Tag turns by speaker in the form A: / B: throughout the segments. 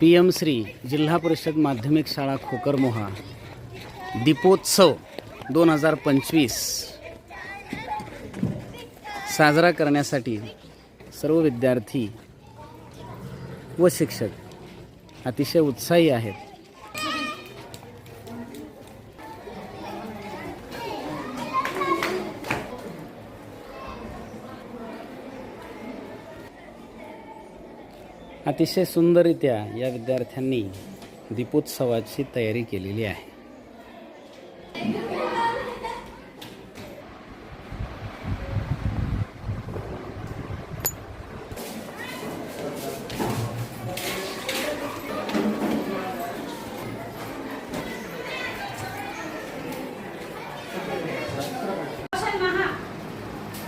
A: P M Shri जिल्हा परिषद माध्यमिक शाळा खोकरमोहा. दीपोत्सव दोन हजार पंचवीस. साजरा करण्यासाठी सर्व विद्यार्थी व शिक्षक अतिशय उत्साही आहेत. अतिशय सुंदररित्या या विद्यार्थ्यांनी दीपोत्सवाची तयारी केलेली आहे.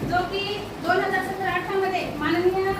A: जो की दोन हजार सतरा अठरा मध्ये माननीय